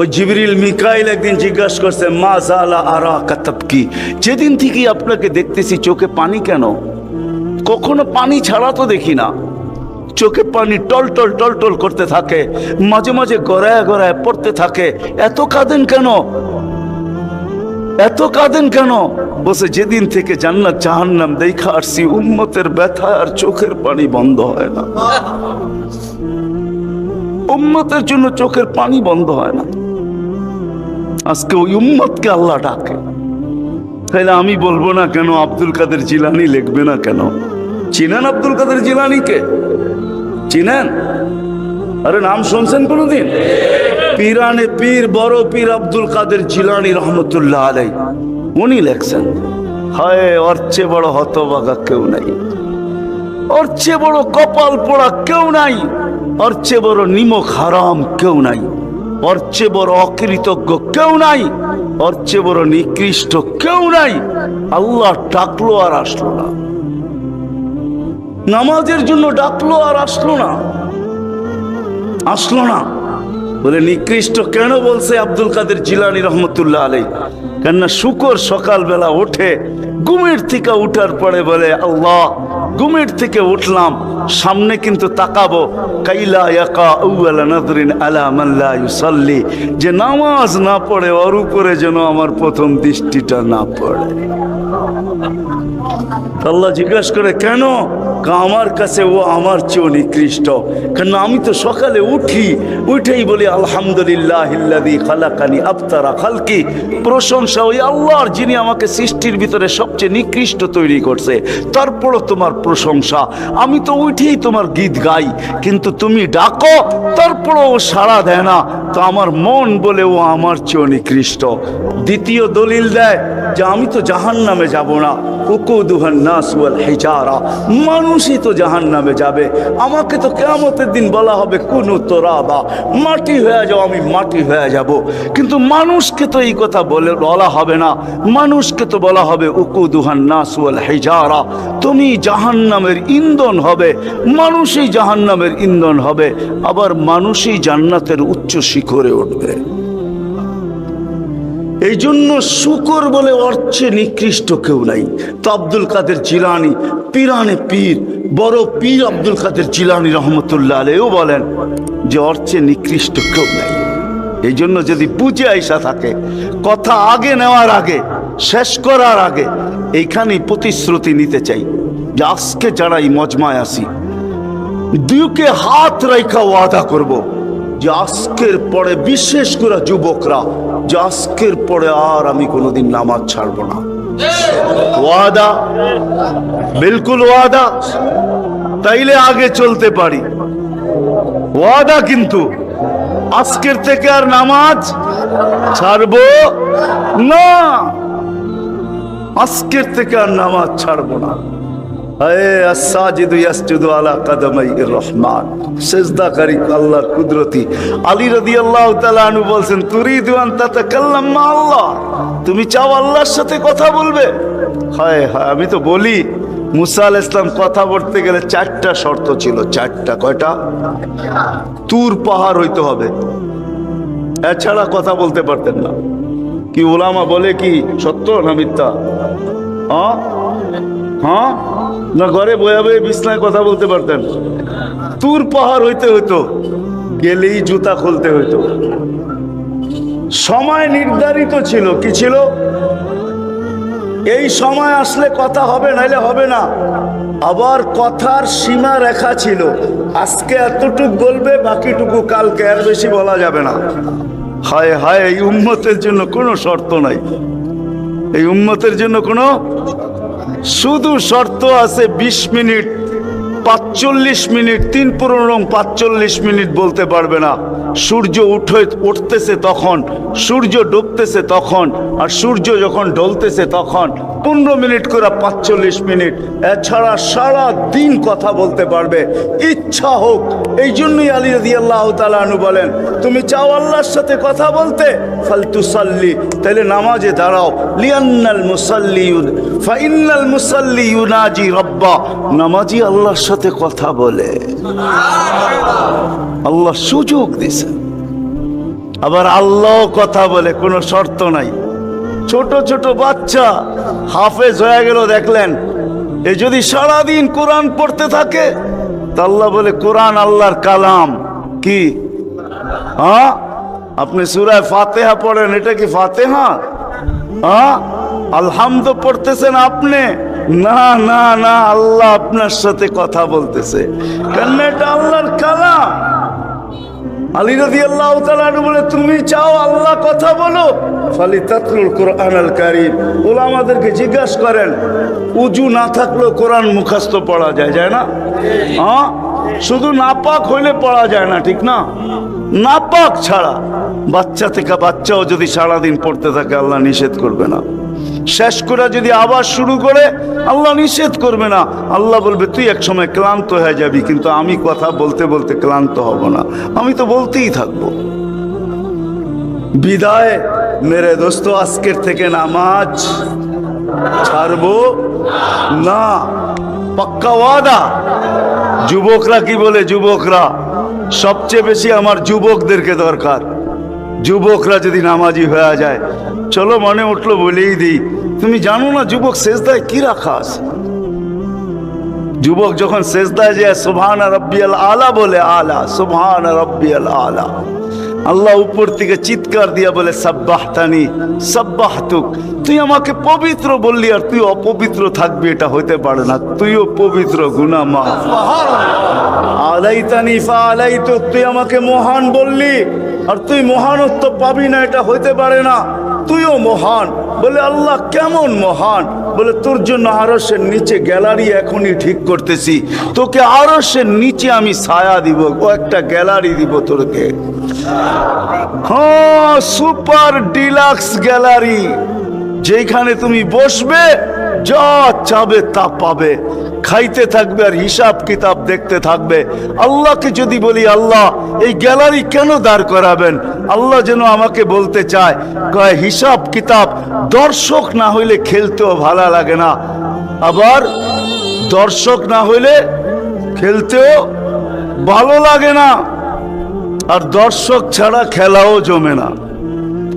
ওই জিবরিল মিকাইল একদিন জিজ্ঞাসা করছে, মা জালা আরা কাতাব কি যেদিন থেকে আপনাকে দেখতেছি, চোখে পানি কেন? কখনো পানি ছাড়া তো দেখি না। চোখে পানি টল টল টল টল করতে থাকে, মাঝে মাঝে গড়ায় গড়ায় পড়তে থাকে। এত কাঁদেন কেন? এত কাঁদেন কেন? বসে যেদিন থেকে জান্নাত জাহান্নাম দেখা আসছি, উম্মতের ব্যথা আর চোখের পানি বন্ধ হয় না। উম্মতের জন্য চোখের পানি বন্ধ হয় না। আজকে ওই উম্মতকে আল্লাহ ডাকে। তাহলে আমি বলব না কেন আব্দুল কাদের জিলানি লিখবে না কেন? চিনেন আব্দুল কাদের জিলানিকে? চিনেন? আরে নাম শুনছেন কোনোদিন? পীরানে পীর, বড় পীর আব্দুল কাদের জিলানি রহমতুল্লাহ আলাই। উনি লেখছেন, হায়, ওর চেয়ে বড় হতবাগা কেউ নাই। ওর চেয়ে বড় কপাল পোড়া কেউ নাই। ওর চেয়ে বড় নিমক হারাম কেউ নাই। ওর চেয়ে বড় অকৃতজ্ঞ কেউ নাই। ওর চেয়ে বড় নিকৃষ্ট কেউ নাই। আল্লাহ ডাকলো আর আসলো না। নামাজের জন্য ডাকলো আর আসলো না। আসলো না। বলে, নিকৃষ্ট কেন বলছে আব্দুল কাদের জিলানি রহমতুল্লাহ আলাই কেননা শুকর সকালবেলা ওঠে, ঘুমের থেকে উঠার পরে বলে, আল্লাহ ঘুমের থেকে উঠলাম, সামনে কিন্তু তাকাবো, কাইলা যে নামাজ না পড়ে ওর উপরে যেন আমার প্রথম দৃষ্টিটা না পড়ে। আল্লাহ জিজ্ঞাসা করে, কেন? আমার কাছে ও আমার চেয়েও নিকৃষ্ট। কেন আমি তো সকালে উঠি, উঠেই বলি, আলহামদুলিল্লাহ খালাকানি খালকি। প্রশংসা ওই আল্লাহর যিনি আমাকে সৃষ্টির ভিতরে সবচেয়ে নিকৃষ্ট তৈরি করছে। তারপরও তোমার প্রশংসা। আমি তো উঠেই তোমার গীত গাই, কিন্তু তুমি ডাকো, তারপরও ও সাড়া দেয় না। তো আমার মন বলে ও আমার চেয়েও নিকৃষ্ট। দ্বিতীয় দলিল দেয় যে আমি তো জাহান নামে যাব না। মানুষই তো জাহান নামে যাবে। আমাকে তো কেমতের দিন বলা হবে, কুনু তোরাবা। মাটি হয়ে যাও, আমি মাটি হয়ে যাব। কিন্তু মানুষকে তো এই কথা বলে, বলা হবে না। মানুষকে তো বলা হবে, উকুদুহান নাস ওয়াল হেজারা। তুমি জাহান নামের ইন্ধন হবে, মানুষই জাহান নামের ইন্ধন হবে, আবার মানুষই জান্নাতের উচ্চ শিখরে উঠবে। এই জন্য শুকর বলে অর্থে নিকৃষ্ট কেউ নাই। তো আব্দুল কাদের জিলানি, পীরানে পীর, বড় পীর আব্দুল কাদের জিলানি রহমতুল্লাহ আলেও বলেন যে অর্থে নিকৃষ্ট কেউ নাই। এই জন্য যদি বুঝে আইসা থাকে, কথা আগে নেওয়ার আগে, শেষ করার আগে, এইখানেই প্রতিশ্রুতি নিতে চাই। যে আজকে যারা এই মজমায় আসি দুকে হাত রেখা ওয়াদা করব যে আজকের পরে, বিশেষ করে যুবকরা, যে আজকের পরে আর আমি কোনোদিন নামাজ ছাড়বো না। ওয়াদা, বিলকুল ওয়াদা, তাইলে আগে চলতে পারি। ওয়াদা কিন্তু, আজকের থেকে আর নামাজ ছাড়বো না। আজকের থেকে আর নামাজ ছাড়বো না। কুদরতি। আনহু বলছেন, তুরিদু আন তাতাকাল্লাম মা আল্লাহ। তুমি চাও আল্লাহর সাথে কথা বলবে? হায় হায়, আমি তো বলি, মুসা আল ইসলাম কথা বলতে গেলে চারটা শর্ত ছিল। চারটা কয়টা? তুর পাহাড় হইতে হবে। এছাড়া কথা বলতে পারতেন না। কি ওলামা বলে কি সত্য না মিথ্যা? হ্যাঁ? না, ঘরে বয়ে বয়ে বিছনায় কথা বলতে পারতেন। তুর পাহাড় হইতে হইতো, গেলেই জুতা খুলতে হইতো। সময় নির্ধারিত ছিল, কি ছিল? এই সময় আসলে কথা হবে, নাইলে হবে না। আবার কথার সীমা রেখা ছিল। আজকে এতটুক বলবে বাকিটুকু কালকে আর বেশি বলা যাবে না। হায় হায়, এই উম্মতের জন্য কোনো শর্ত নাই। এই উম্মতের জন্য কোনো শুধু শর্ত আছে ২০ মিনিট, পাঁচচল্লিশ মিনিট, তিন পুরনো পাঁচচল্লিশ মিনিট বলতে পারবে না। সূর্য উঠে, উঠতেছে তখন, সূর্য ডুবতেছে তখন, আর সূর্য যখন ঢলতেছে তখন পনেরো মিনিট করে পাঁচচল্লিশ মিনিট। এছাড়া সারা দিন কথা বলতে পারবে। ইচ্ছা হোক, এই জন্যই আলী রাজি আল্লাহ তালু বলেন, তুমি চাও আল্লাহর সাথে কথা বলতে? ফালতু সাল্লি তাহলে নামাজে দাঁড়াও। লিয়ান্নাল মুসাল্লি ফাইন্নাল মুসাল্লি ইউনাজি রব্বা। নামাজি আল্লাহর সাথে কথা বলে। আল্লাহ সুযোগ দিছে আবার আল্লাহ কথা বলে, কোনো শর্ত নাই। ছোট ছোট বাচ্চা হাফেজ হয়ে গেল, দেখলেন। এ যদি সারাদিন কোরআন পড়তে থাকে, তা আল্লাহ বলে, কোরআন আল্লাহর কালাম। কি? হ্যাঁ? আপনি সুরায় ফাতেহা পড়েন, এটা কি ফাতেহা? হ্যাঁ? আলহামদ পড়তেছেন আপনি? না না না, আল্লাহ আপনার সাথে কথা বলতেছে। কেন এটা আল্লাহর কালাম? আলী রাজি আল্লাহ বলে, তুমি চাও আল্লাহ কথা বলো ফালি তাতলুল কোরআন আল কারিম। ওলা আমাদেরকে জিজ্ঞাসা করেন, উজু না থাকলেও কোরআন মুখস্থ পড়া যায় যায় না? হ্যাঁ? শুধু নাপাক হইলে পড়া যায় না, ঠিক না? নাপাক ছাড়া বাচ্চা থেকে বাচ্চাও যদি সারাদিন পড়তে থাকে, আল্লাহ নিষেধ করবে না। শেষ করে যদি আবার শুরু করে, আল্লাহ নিষেধ করবে না। আল্লাহ বলবে, তুই এক সময় ক্লান্ত হয়ে যাবি, কিন্তু আমি কথা বলতে বলতে ক্লান্ত হব না। আমি তো বলতেই থাকব। বিদায়। মেরে দোস্ত, আজকের থেকে নামাজ ছাড়বো না। পাক্কা ওয়াদা। যুবকরা কি বলে যুবকরা? সবচেয়ে বেশি আমার যুবকদেরকে দরকার। যুবকরা যদি নামাজি হয়ে যায়। চলো মনে উঠল, বলেই দিই। তুমি জানো না যুবক শেষদায় কি রাখা আছে? যুবক যখন শেষদায় যায়, সুবহান রব্বিয়াল আলা বলে, আলা, সুবহান রব্বিয়াল আলা। আল্লাহ উপর থেকে চিৎকার দিয়া বলে সাব্বাহ তানি সাব্বাহ তুক তুই আমাকে পবিত্র বললি আর তুই অপবিত্র থাকবি, এটা হইতে পারে না। তুইও পবিত্র গুনা মা আলাইতানি ফা আলাইতু তুই আমাকে মহান বললি, আর তুই মহানত্ব পাবি না, এটা হইতে পারে না। তুইও মহান। বলে, আল্লাহ কেমন মহান? বলে, তোর জন্য আরসের নিচে গ্যালারি এখনই ঠিক করতেছি। তোকে আরসের নিচে আমি ছায়া দিব, ও একটা গ্যালারি দিব তোরকে। হ্যাঁ সুপার ডিলাক্স গ্যালারি যেখানে তুমি বসবে যা চাবে তা পাবে। খাইতে থাকবে আর হিসাব কিতাব দেখতে থাকবে। আল্লাহকে যদি বলি, আল্লাহ, এই গ্যালারি কেন দাঁড় করাবেন? আল্লাহ যেন আমাকে বলতে চায়, কয়, হিসাব কিতাব দর্শক না হইলে খেলতেও ভালো লাগে না। আবার দর্শক না হইলে খেলতেও ভালো লাগে না। আর দর্শক ছাড়া খেলাও জমে না।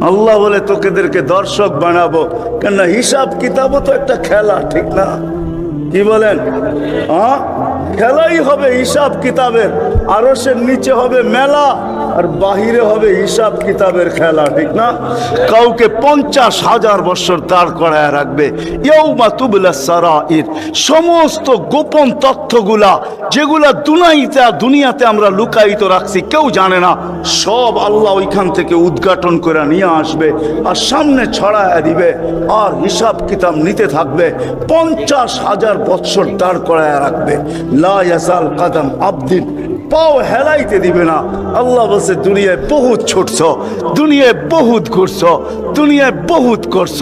আল্লাহ বলে, তোকেদেরকে দর্শক বানাবো। কেন হিসাব কিতাবও তো একটা খেলা, ঠিক না? কি বলেন? হ্যাঁ খেলাই হবে হিসাব কিতাবের। আরসের নিচে হবে মেলা। আর বাহিরে হবে হিসাব কিতাবের খেলা, ঠিক না? কাউকে পঞ্চাশ হাজার বছর তার করায় রাখবে। ইয়ৌমা তুবলা সারাইর। সমস্ত গোপন তথ্যগুলা, যেগুলা দুনাইতে দুনিয়াতে আমরা লুকায়িত রাখছি, কেউ জানে না। সব আল্লাহ ওইখান থেকে উদ্ঘাটন করে নিয়ে আসবে আর সামনে ছড়ায় দিবে আর হিসাব কিতাব নিতে থাকবে। পঞ্চাশ হাজার বৎসর দাঁড় করায় রাখবে। লা ইয়াজাল কাদাম আবদিন। পাও হেলাইতে দিবে না। আল্লাহ বলছে, দুনিয়ায় বহুত ছুটছ, দুনিয়ায় বহুত ঘুরছ, দুনিয়ায় বহুত করছ।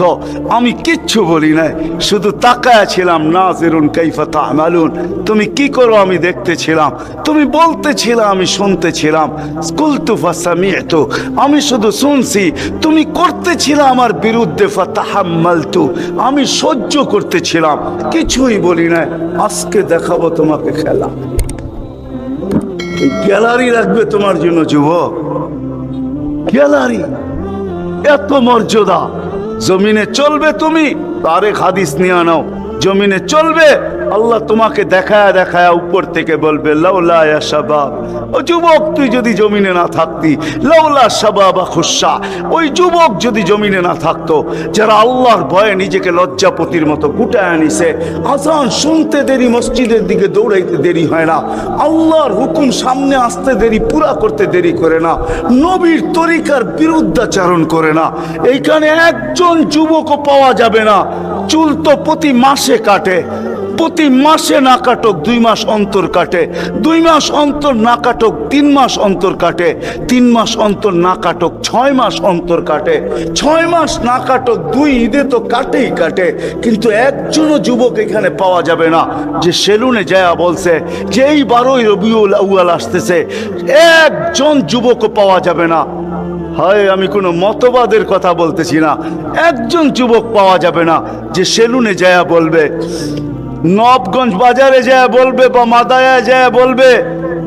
আমি কিচ্ছু বলি নাই, শুধু তাকায় ছিলাম, নাজিরুন কাইফা তামালুন। তুমি কি করো আমি দেখতেছিলাম, তুমি বলতেছিলাম আমি শুনতেছিলাম। স্কুল তুফা সামিয়তু আমি শুধু শুনছি, তুমি করতেছিলে আমার বিরুদ্ধে ফাতাহাম্মালতু, আমি সহ্য করতেছিলাম, কিছুই বলি নাই। আজকে দেখাবো তোমাকে খেলা। গ্যালারি রাখবে তোমার জন্য, যুবক। গ্যালারি, এত মর্যাদা। জমিনে চলবে তুমি তারে হাদিস নিয়ে আনাও। জমিনে চলবে আল্লাহ তোমাকে দেখায় দেখায় উপর থেকে বলবে, লাউলা শাবাব, ও যুবক, তুই যদি জমিনে না থাকতি, লাউলা শাবাবা খুশা, ওই যুবক যদি জমিনে না থাকতো, যারা আল্লাহর ভয়ে নিজেকে লজ্জাপতির মতো গুটায় আনিছে আজান শুনতে দেরি, মসজিদের দিকে দৌড়াইতে দেরি হয় না, আল্লাহর হুকুম সামনে আসতে দেরি, পুরা করতে দেরি করে না, নবীর তরিকার বিরুদ্ধাচারণ করে না এইখানে একজন যুবকও পাওয়া যাবে না, চুল তো প্রতি মাসে কাটে প্রতি মাসে না কাটক, দুই মাস অন্তর কাটে। দুই মাস অন্তর না কাটক, তিন মাস অন্তর কাটে। তিন মাস অন্তর না কাটক, ছয় মাস অন্তর কাটে। ছয় মাস না কাটক, দুই ঈদে তো কাটেই কাটে। কিন্তু একজনও যুবক এখানে পাওয়া যাবে না। যে সেলুনে যায় বলছে যে এই বারোই রবিউল আউয়াল আসতেছে, একজন যুবকও পাওয়া যাবে না। হয়, আমি কোনো মতবাদের কথা বলতেছি না। একজন যুবক পাওয়া যাবে না। যে সেলুনে যায় বলবে নবগঞ্জ বাজারে যায় বলবে বা মাদায়া যায় বলবে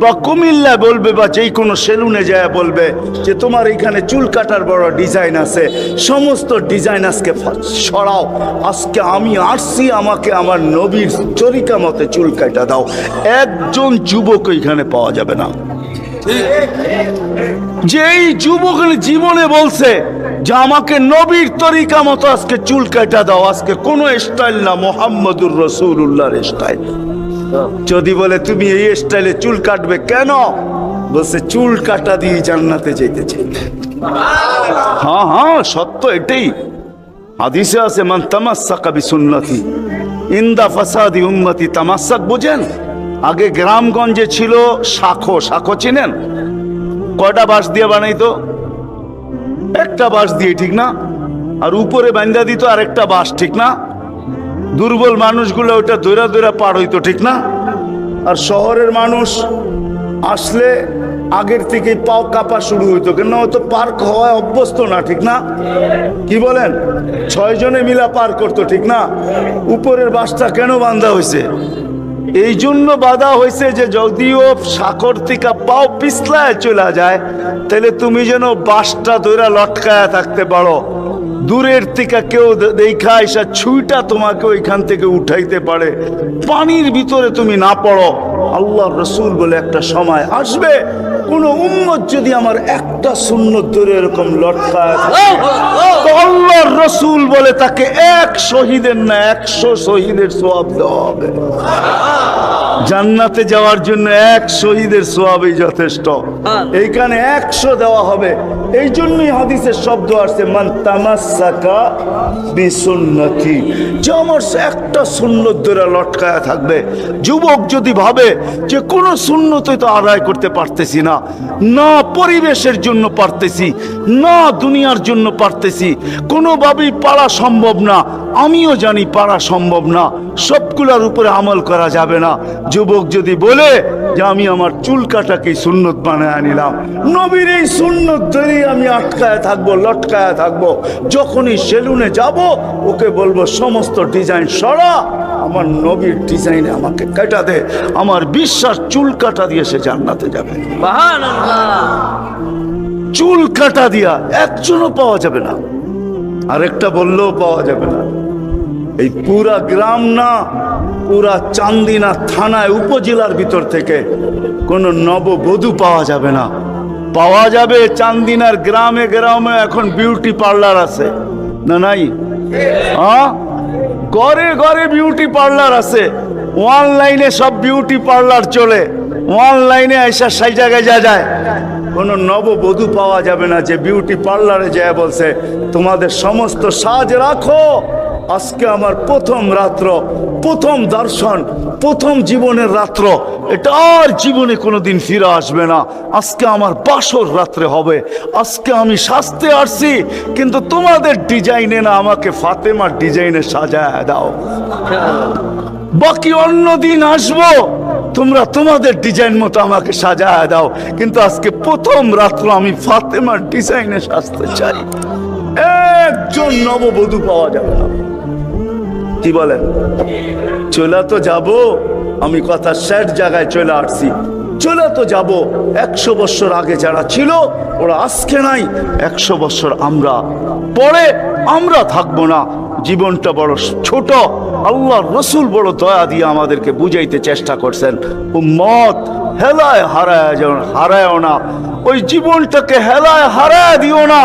বা কুমিল্লা বলবে বা যেই কোনো সেলুনে যায় বলবে যে তোমার এইখানে চুল কাটার বড় ডিজাইন আছে, সমস্ত ডিজাইন আজকে সরাও। আজকে আমি আসছি, আমাকে আমার নবীর চরিকা মতে চুল কাটা দাও। একজন যুবক এখানে পাওয়া যাবে না। যেই যুবক জীবনে বলছে যে আমাকে নবীর তরিকা মতো আজকে চুল কাটা দাও, আজকে কোন স্টাইল না, মোহাম্মদুর রসুল রসুল্লাহর স্টাইল যদি বলে, তুমি এই স্টাইলে চুল কাটবে কেন? বলছে, চুল কাটা দিয়ে জান্নাতে যেতে চাই। হ্যাঁ হ্যাঁ সত্য এটাই। হাদিসে আছে, মান তামাসাকা বিসুন্নতি, ইন্দা ফাসাদি উম্মতি তামাসাক, বুঝেন? আগে গ্রামগঞ্জে ছিল শাখো। শাখো চিনেন? কয়টা বাঁশ দিয়ে বানাইতো? একটা বাঁশ দিয়ে, ঠিক না? আর উপরে বান্ধা দিত আর একটা বাঁশ, ঠিক না? দুর্বল মানুষগুলো ওটা দৈরা দৈরা পার হইতো, ঠিক না? আর শহরের মানুষ আসলে আগের থেকে পাও কাপা শুরু হইতো, কেন হয়তো পার্ক হওয়ায় অভ্যস্ত না, ঠিক না? কি বলেন? ছয় জনে মিলা পার করতো, ঠিক না? উপরের বাসটা কেন বান্ধা হয়েছে এই জন্য বাধা হয়েছে যে যদিও সাকর থেকে পাও পিছলায় চলে যায়, তাহলে তুমি যেন বাসটা ধরে লটকায় থাকতে পারো। দূরের থেকে কেউ দেখা এসা ছুইটা তোমাকে ওইখান থেকে উঠাইতে পারে। পানির ভিতরে তুমি না পড়ো। আল্লাহ রসুল বলে একটা সময় আসবে কোন উম্মত যদি আমার একটা সুন্নত ধরে এরকম লটকায় তো আল্লাহর রসুল বলে তাকে এক শহীদের না একশো শহীদের সোয়াব দেওয়া হবে। জান্নাতে যাওয়ার জন্য এক শহীদের সোয়াবই যথেষ্ট। এইখানে একশো দেওয়া হবে। এই জন্যই হাদিসের শব্দ আসছে মান তামাসাকা বিসুন্নতি। যে আমার একটা সুন্নত ধরে লটকায়া থাকবে। যুবক যদি ভাবে যে কোনো সুন্নতই তো আদায় করতে পারতেছি না না না পরিবেশের জন্য পারতেছি, না দুনিয়ার জন্য পারতেছি। কোনোভাবেই পারা সম্ভব না, আমিও জানি পারা সম্ভব না, সবগুলার উপরে আমল করা যাবে না। যুবক যদি বলে যে, আমি আমার চুল কাটাকে সুন্নত বানায় নিলাম। নবীর এই সুন্নত ধরেই আমি আটকায় থাকব, লটকায় থাকব। যখনই সেলুনে যাব, ওকে বলব, সমস্ত ডিজাইন সরা। আমার নবীর ডিজাইনে আমাকে কাটা দে আমার বিশ্বাস চুল কাটা দিয়ে সে জান্নাতে যাবে। চুল কাটা দিয়া একজনও পাওয়া যাবে না আরেকটা বললেও পাওয়া যাবে না। এই পুরা গ্রাম না পুরা চান্দিনা থানায় উপজেলার ভিতর থেকে কোনো নববধূ পাওয়া যাবে না। পাওয়া যাবে চান্দিনার গ্রামে গ্রামে এখন বিউটি পার্লার আছে। না নাই? হ্যাঁ। ঘরে ঘরে বিউটি পার্লার আছে। অনলাইনে সব বিউটি পার্লার চলে। অনলাইনে এসা সেই জায়গায় যা যায়। কোনো নববধূ পাওয়া যাবে না যে বিউটি পার্লারে যায় বলছে, তোমাদের সমস্ত সাজ রাখো। আজকে আমার প্রথম রাত্র। প্রথম দর্শন, প্রথম জীবনের রাত্র। এটা আর জীবনে কোনোদিন ফিরে আসবে না। আজকে আমার বাসর রাত্রে হবে। আজকে আমি সাজতে আসছি, কিন্তু তোমাদের ডিজাইনে না আমাকে ফাতেমার ডিজাইনে সাজায় দাও। বাকি অন্য দিন আসব, তোমরা তোমাদের ডিজাইন মতো আমাকে সাজায় দাও। কিন্তু আজকে প্রথম রাত্র আমি ফাতেমার ডিজাইনে সাজতে চাই। একজন নববধূ পাওয়া যাবে না। কি বলেন? চলে তো যাব, আমি কথা শেষ জায়গায় চলে আসছি। চলে তো যাব, একশো বছর আগে যারা ছিল, ওরা আজকে নাই, একশো বছর আমরা। পরে আমরা থাকব না, জীবনটা বড় ছোট। আল্লাহ রসুল বড় দয়া দিয়ে আমাদেরকে বুঝাইতে চেষ্টা করছেন। ও মত হেলায় হারায় যেন হারায়ও না। ওই জীবনটাকে হেলায় হারায় দিও না।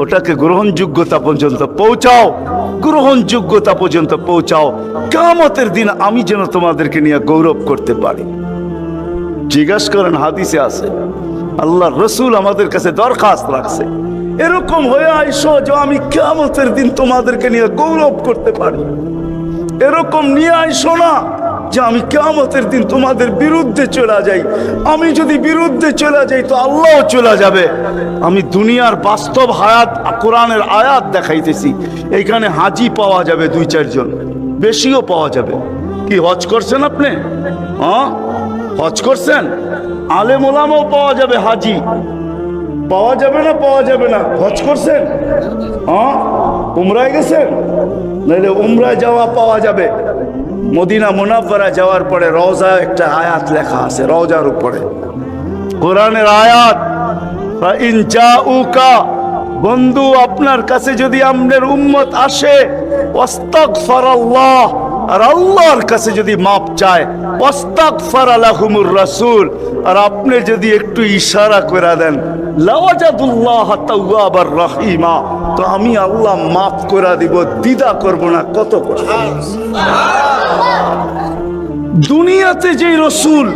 ওটাকে গ্রহণযোগ্যতা পর্যন্ত পৌঁছাও। গ্রহণযোগ্যতা পর্যন্ত পৌঁছাও। কামতের দিন আমি যেন তোমাদেরকে নিয়ে গৌরব করতে পারি। জিজ্ঞাসা করেন, হাদিসে আছে, আল্লাহ রসুল আমাদের কাছে দরখাস্ত রাখছে। এরকম হয়ে আইসো যে আমি কামতের দিন তোমাদেরকে নিয়ে গৌরব করতে পারি। এরকম নিয়ে আইসো না। যে আমি কেমতের দিন তোমাদের বিরুদ্ধে চলে যাই। আমি যদি বিরুদ্ধে চলে যাই তো আল্লাহ চলে যাবে। আমি দুনিয়ার বাস্তব হায়াত, কোরআনের আয়াত দেখাইতেছি। এইখানে হাজি পাওয়া যাবে দুই, চারজন। বেশিও পাওয়া যাবে। কি, হজ করছেন আপনি? হ্যাঁ? হজ করছেন? আলেম ওলামাও পাওয়া যাবে হাজি। পাওয়া যাবে না, পাওয়া যাবে না। হজ করছেন? হ্যাঁ? উমরায় গেছেন? নাহলে উমরায় যাওয়া পাওয়া যাবে। মদিনা মুনাব্বারা যাওয়ার পরে রওজা একটা আয়াত লেখা আছে, রওজার উপরে। কোরআনের আয়াত ইনচা উকা বন্ধু, আপনার কাছে যদি আমাদের উম্মত আসে, ওয়াস্তাগফারাল্লাহ আর আল্লাহর কাছে যদি মাপ চায় রাসূল, আর আপনি যদি একটু ইশারা করে দেন, লাওয়াজাদুল্লাহ রহিমা, তো আমি আল্লাহ মাফ করে দিব দিদা করব না, কত দুনিয়াতে যে রসুল,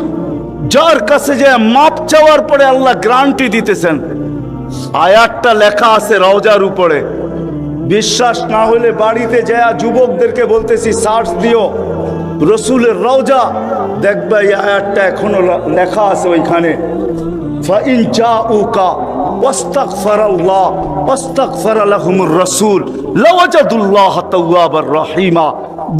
যার কাছে যে মাপ চাওয়ার পরে আল্লাহ গ্রান্টি দিতেছেন, আয়াতটা লেখা আছে রওজার উপরে। বিশ্বাস না হলে বাড়িতে যায়া যুবকদেরকে বলতেছি, সার্চ দিও। রসুলের রওজা। দেখবে এই আয়াতটা এখনও লেখা আছে ওইখানে।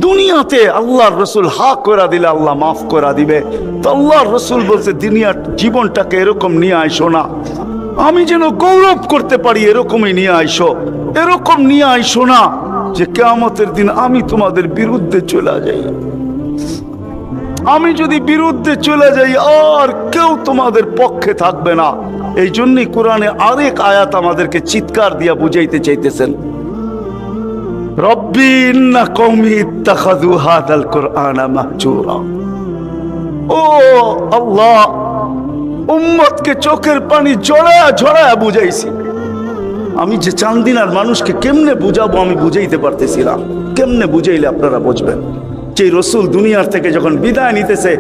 দুনিয়াতে আল্লাহর রসুল হা করা দিলে আল্লাহ মাফ করা দিবে। তো আল্লাহর রসুল বলছে, দুনিয়ার জীবনটাকে এরকম নিয়ে আইসো না। আমি যেন গৌরব করতে পারি এরকমই নিয়ে আইসো। এরকম নিয়ে আইসো না যে কেয়ামতের দিন আমি তোমাদের বিরুদ্ধে চলে যাই। আমি যদি বিরুদ্ধে চলে যাই, আর কেউ তোমাদের পক্ষে থাকবে না। এই জন্যই কোরআনে আরেক আয়াত আমাদেরকে চিৎকার দিয়া বুঝাইতে চাইতেছেন। রব্বি ইন্না কওমি ইত্তাখাযু হাদাল কুরআনা মাহজুরা। ও আল্লাহ উম্মতকে চোখের পানি জড়ায়া ঝড়ায়া বুঝাইছি। আমি যে চান্দিনার মানুষকে কেমনে বুঝাবো আমি বুঝাইতে পারতেছিলাম কেমনে বুঝাইলে আপনারা বুঝবেন? যে রসুল দুনিয়ার থেকে যখন বিদায় নিতেছে,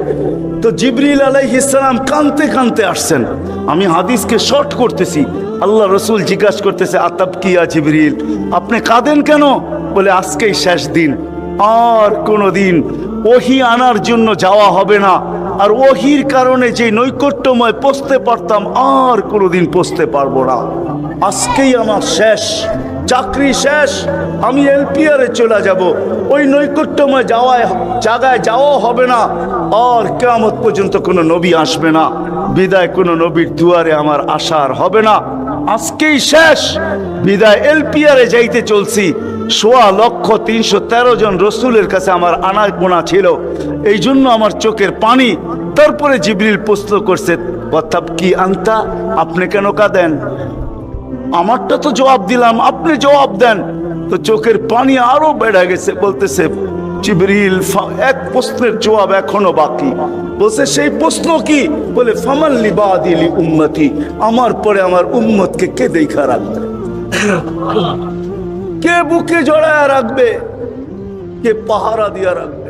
তো জিবরিল আলাইহিসসালাম কানতে কানতে আসছেন। আমি হাদিসকে শর্ট করতেছি। আল্লাহ রসুল জিজ্ঞাসা করতেছে, আতাব কিয়া জিবরিল? আপনি কাঁদেন কেন? বলে, আজকেই শেষ দিন। আর কোনো দিন ওহি আনার জন্য যাওয়া হবে না। আর ওহির কারণে যে নৈকট্যময় পৌঁছতে পারতাম, আর কোনোদিন পৌঁছতে পারব না। আজকেই আমার শেষ, চাকরি শেষ, আমি এলপিআরে চলে যাব। ওই নৈকট্যময় যাওয়ায়, জায়গায় যাওয়াও হবে না। আর কেমত পর্যন্ত কোনো নবী আসবে না। বিদায় কোনো নবীর দুয়ারে আমার আসার হবে না। আজকেই শেষ, বিদায় এলপিআরে যাইতে চলছি। সোয়া লক্ষ তিনশো তেরো জন রসুলের কাছে আমার আনা গোনা ছিল। এই জন্য আমার চোখের পানি, তারপরে জিবরিল প্রশ্ন করছে, অর্থাৎ কি আনতা? আপনি কেন কাঁদেন? আমারটা তো জবাব দিলাম, আপনি জবাব দেন। তো চোখের পানি আরও বেড়ে গেছে, বলতেছে, জিবরিল এক প্রশ্নের জবাব এখনও বাকি। বলছে, সেই প্রশ্ন কি? বলে ফামাল্লি বাদিলি উম্মতি, আমার পরে আমার উম্মতকে কে দেখা রাখবে? কে বুকে জড়ায় রাখবে? কে পাহারা দিয়া রাখবে?